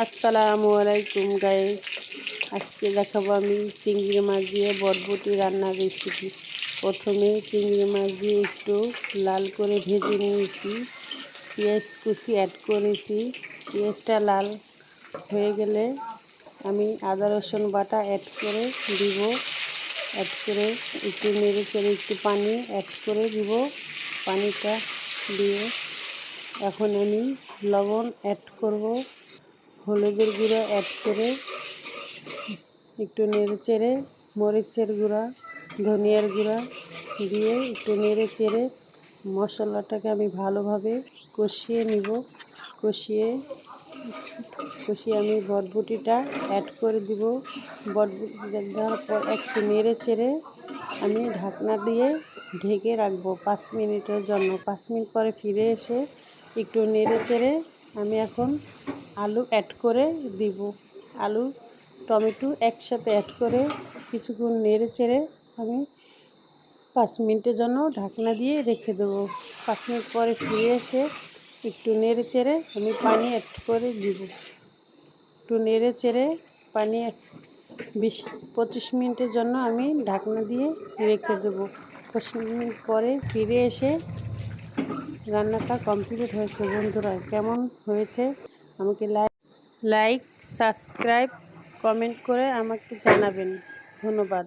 আসসালামু আলাইকুম গাইস আজকে দেখাবো আমি চিংড়ি মাছ দিয়ে বরবটি রান্নার রেসিপি প্রথমে চিংড়ি মাছ দিয়ে একটু লাল করে ভেজে নিয়েছি। পেঁয়াজ কুচি অ্যাড করেছি। পেঁয়াজটা লাল হয়ে গেলে আমি আদা, রসুন বাটা অ্যাড করে দিব। অ্যাড করে একটু নেড়ে চেড়ে একটু পানি অ্যাড করে দিব পানিটা দিয়ে। এখন আমি লবণ অ্যাড করব। হলুদের গুঁড়ো অ্যাড করে একটু নেড়ে চেড়ে, মরিচের গুঁড়া, ধনিয়ার গুঁড়া দিয়ে একটু নেড়ে চেড়ে মশলাটাকে আমি ভালোভাবে কষিয়ে নিব। কষিয়ে কষিয়ে আমি বটবুটিটা অ্যাড করে দিব। বটবুটি দেওয়ার পর একটু নেড়ে চেড়ে আমি ঢাকনা দিয়ে ঢেকে রাখব পাঁচ মিনিটের জন্য। পাঁচ মিনিট পরে ফিরে এসে একটু নেড়ে চেড়ে আমি এখন আলু অ্যাড করে দিব। আলু, টমেটো একসাথে অ্যাড করে কিছুক্ষণ নেড়ে চেড়ে আমি পাঁচ মিনিটের জন্য ঢাকনা দিয়ে রেখে দেবো। পাঁচ মিনিট পরে ফিরে এসে একটু নেড়ে চেড়ে আমি পানি অ্যাড করে দিব। একটু নেড়ে চেড়ে পানি বিশ, পঁচিশ মিনিটের জন্য আমি ঢাকনা দিয়ে রেখে দেবো। পঁচিশ মিনিট পরে ফিরে এসে রান্নাটা কমপ্লিট হয়েছে বন্ধুরা। কেমন হয়েছে? আমাকে লাইক লাইক সাবস্ক্রাইব কমেন্ট করে আমাকে জানাবেন। ধন্যবাদ।